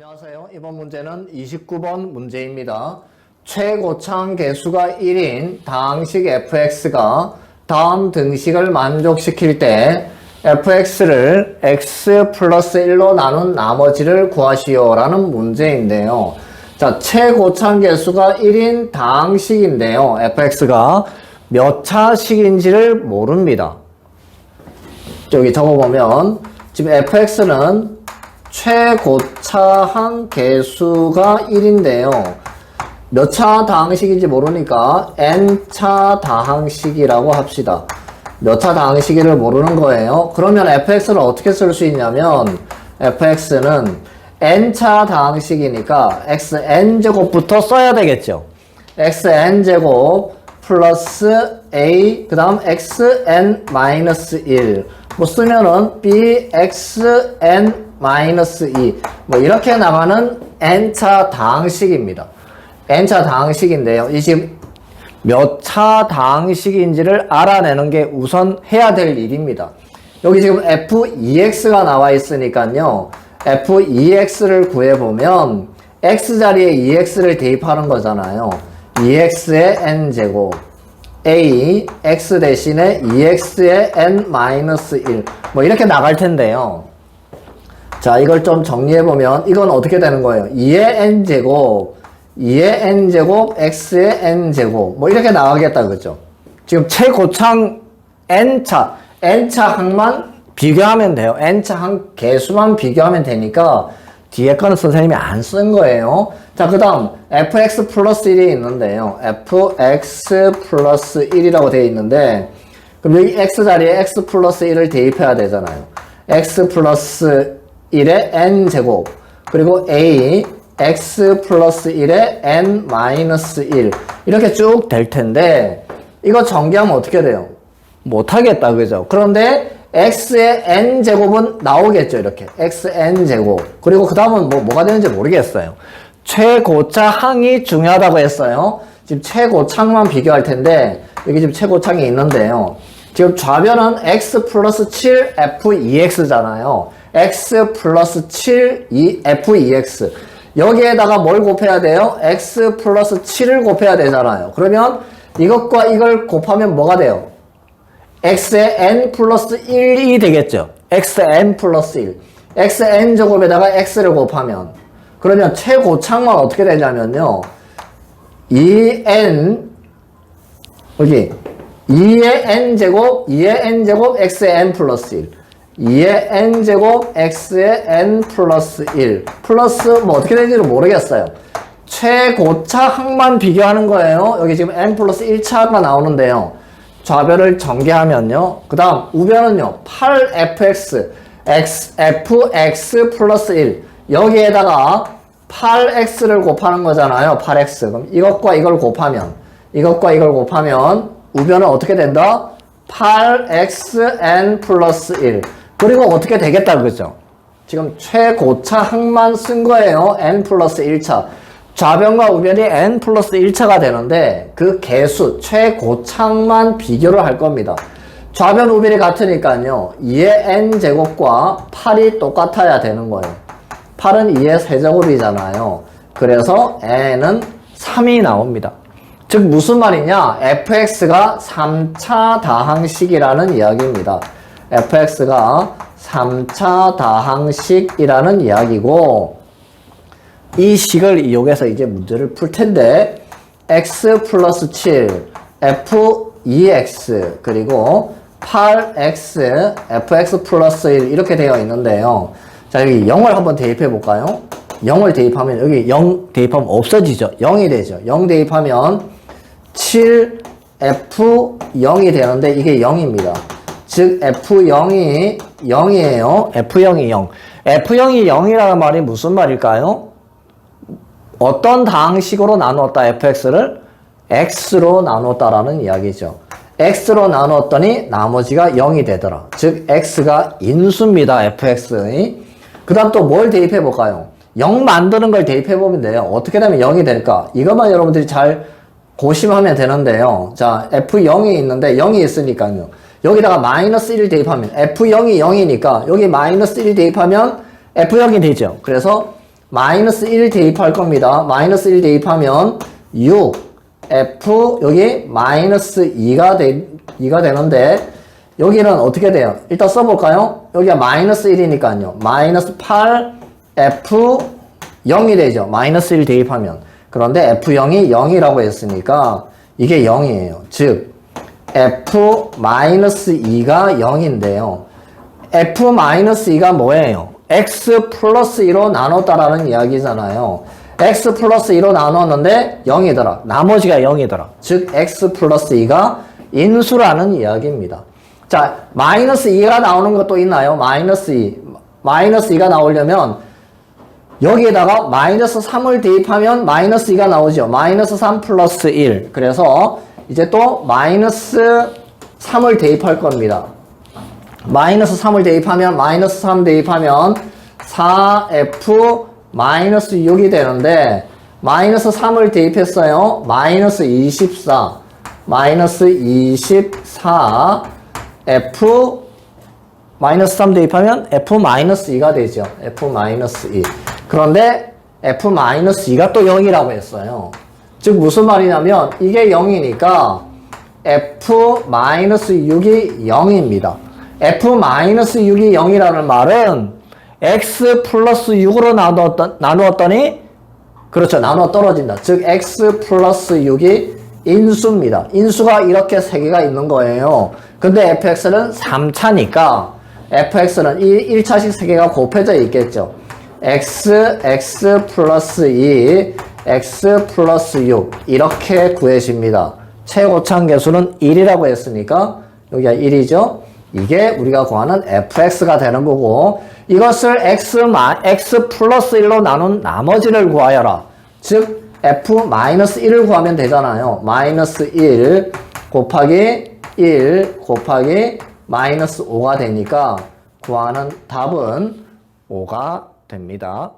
안녕하세요. 이번 문제는 29번 문제입니다. 최고창 개수가 1인 다항식 fx가 다음 등식을 만족시킬 때 fx를 x 플러스 1로 나눈 나머지를 구하시오 라는 문제인데요. 자, 최고창 개수가 1인 다항식인데요. fx가 몇 차식인지를 모릅니다. 여기 적어보면 지금 fx는 최고차항 개수가 1인데요. 몇 차 다항식인지 모르니까 n차 다항식이라고 합시다. 몇 차 다항식을 모르는 거예요. 그러면 fx를 어떻게 쓸 수 있냐면 fx는 n차 다항식이니까 xn제곱부터 써야 되겠죠. xn제곱 플러스 a 그 다음 xn 마이너스 1. 뭐 쓰면은 bxn 마이너스 2. 뭐 이렇게 나가는 n차 다항식입니다. n차 다항식인데요. 이 지금 몇 차 다항식인지를 알아내는 게 우선 해야 될 일입니다. 여기 지금 f2x가 나와 있으니까요. f2x를 구해보면 x 자리에 2x를 대입하는 거잖아요. 2x의 n제곱 a x 대신에 2x의 n 마이너스 1. 뭐 이렇게 나갈 텐데요. 자, 이걸 좀 정리해보면, 이건 어떻게 되는 거예요? 2의 n제곱, 2의 n제곱, x의 n제곱. 뭐 이렇게 나가겠다, 그죠? 지금 최고창 n차, n차 항만 비교하면 돼요. n차 항 개수만 비교하면 되니까, 뒤에 거는 선생님이 안 쓴 거예요. 자, 그 다음, fx 플러스 1이 있는데요. fx 플러스 1이라고 되어 있는데, 그럼 여기 x 자리에 x 플러스 1을 대입해야 되잖아요. x 플러스 1의 n제곱 그리고 a x 플러스 1의 n 마이너스 1 이렇게 쭉 될 텐데 이거 전개하면 어떻게 돼요? 못하겠다 그죠? 그런데 x의 n제곱은 나오겠죠 이렇게. xn제곱. 그리고 그 다음은 뭐, 뭐가 되는지 모르겠어요. 최고차 항이 중요하다고 했어요. 지금 최고창만 비교할 텐데 여기 지금 최고창이 있는데요. 지금 좌변은 x 플러스 7 f2x잖아요 x 플러스 7 2 f2x 여기에다가 뭘 곱해야 돼요? x 플러스 7을 곱해야 되잖아요 그러면 이것과 이걸 곱하면 뭐가 돼요? x의 n 플러스 1이 되겠죠. xn 플러스 1. xn 제곱에다가 x를 곱하면 그러면 최고창만 어떻게 되냐면요. 2n 여기 2의 n 제곱 2의 n 제곱 x의 n 플러스 1 2의 n 제곱 x의 n 플러스 1 플러스 뭐 어떻게 되는지를 모르겠어요. 최고차 항만 비교하는 거예요. 여기 지금 n 플러스 1차가 나오는데요. 좌변을 전개하면요. 그 다음 우변은요. 8fx x, fx 플러스 1 여기에다가 8x를 곱하는 거잖아요. 8x 그럼 이것과 이걸 곱하면 이것과 이걸 곱하면 우변은 어떻게 된다? 8xn 플러스 1 그리고 어떻게 되겠다 그죠? 지금 최고차 항만 쓴 거예요. n 플러스 1차 좌변과 우변이 n 플러스 1차가 되는데 그 개수 최고창만 비교를 할 겁니다. 좌변 우변이 같으니까요. 2의 n 제곱과 8이 똑같아야 되는 거예요. 8은 2의 세제곱이잖아요. 그래서 n은 3이 나옵니다. 즉 무슨 말이냐? fx가 3차 다항식이라는 이야기입니다. Fx가 3차 다항식이라는 이야기고 이 식을 이용해서 이제 문제를 풀 텐데 x 플러스 7 f 2x 그리고 8x fx 플러스 1 이렇게 되어 있는데요. 자 여기 0을 한번 대입해 볼까요? 0을 대입하면 여기 0 대입하면 없어지죠. 0이 되죠. 0 대입하면 7 f 0이 되는데 이게 0입니다. 즉 f0이 0이에요. f0이 0. f0이 0이라는 말이 무슨 말일까요? 어떤 다항식으로 나누었다 fx를 x로 나눴다라는 이야기죠. x로 나눴더니 나머지가 0이 되더라. 즉 x가 인수입니다. fx의. 그 다음 또 뭘 대입해 볼까요? 0 만드는 걸 대입해 보면 돼요. 어떻게 되면 0이 될까? 이것만 여러분들이 잘 고심하면 되는데요. 자, f0이 있는데 0이 있으니까요. 여기다가 마이너스 1을 대입하면 f0이 0이니까 여기 마이너스 1을 대입하면 f0이 되죠. 그래서 마이너스 1 대입할 겁니다. 마이너스 1 대입하면 6 f 여기 마이너스 2가 되, 2가 되는데 여기는 어떻게 돼요? 일단 써볼까요? 여기가 마이너스 1이니까요. 마이너스 8 f 0이 되죠. 마이너스 1 대입하면. 그런데 f0이 0이라고 했으니까 이게 0이에요. 즉 f 마이너스 2가 0인데요. f 마이너스 2가 뭐예요? x 플러스 2로 나눴다라는 이야기잖아요. x 플러스 2로 나눴는데 0이더라. 나머지가 0이더라. 즉 x 플러스 2가 인수라는 이야기입니다. 자, 마이너스 2가 나오는 것도 있나요? 마이너스 2. 마이너스 2가 나오려면 여기에다가 마이너스 3을 대입하면 마이너스 2가 나오죠. 마이너스 3 플러스 1. 그래서 이제 또 마이너스 3을 대입할 겁니다. 마이너스 3을 대입하면 마이너스 3 대입하면 4f 마이너스 6이 되는데 마이너스 3을 대입했어요. 마이너스 24 마이너스 24 f 마이너스 3 대입하면 f 마이너스 2가 되죠. f 마이너스 2. 그런데 f 마이너스 2가 또 0이라고 했어요. 즉 무슨 말이냐면 이게 0이니까 f 마이너스 6이 0입니다. f 마이너스 6이 0이라는 말은 x 플러스 6으로 나누었던, 나누었더니 그렇죠. 나눠 떨어진다. 즉 x 플러스 6이 인수입니다. 인수가 이렇게 세 개가 있는 거예요. 근데 fx는 3차니까 fx는 1, 1차씩 세 개가 곱해져 있겠죠. x, x 플러스 2, x 플러스 6 이렇게 구해집니다. 최고참 개수는 1이라고 했으니까 여기가 1이죠. 이게 우리가 구하는 fx가 되는 거고 이것을 x, 마, x 플러스 1로 나눈 나머지를 구하여라. 즉 f 마이너스 1을 구하면 되잖아요. 마이너스 1 곱하기 1 곱하기 마이너스 5가 되니까 구하는 답은 5가 됩니다.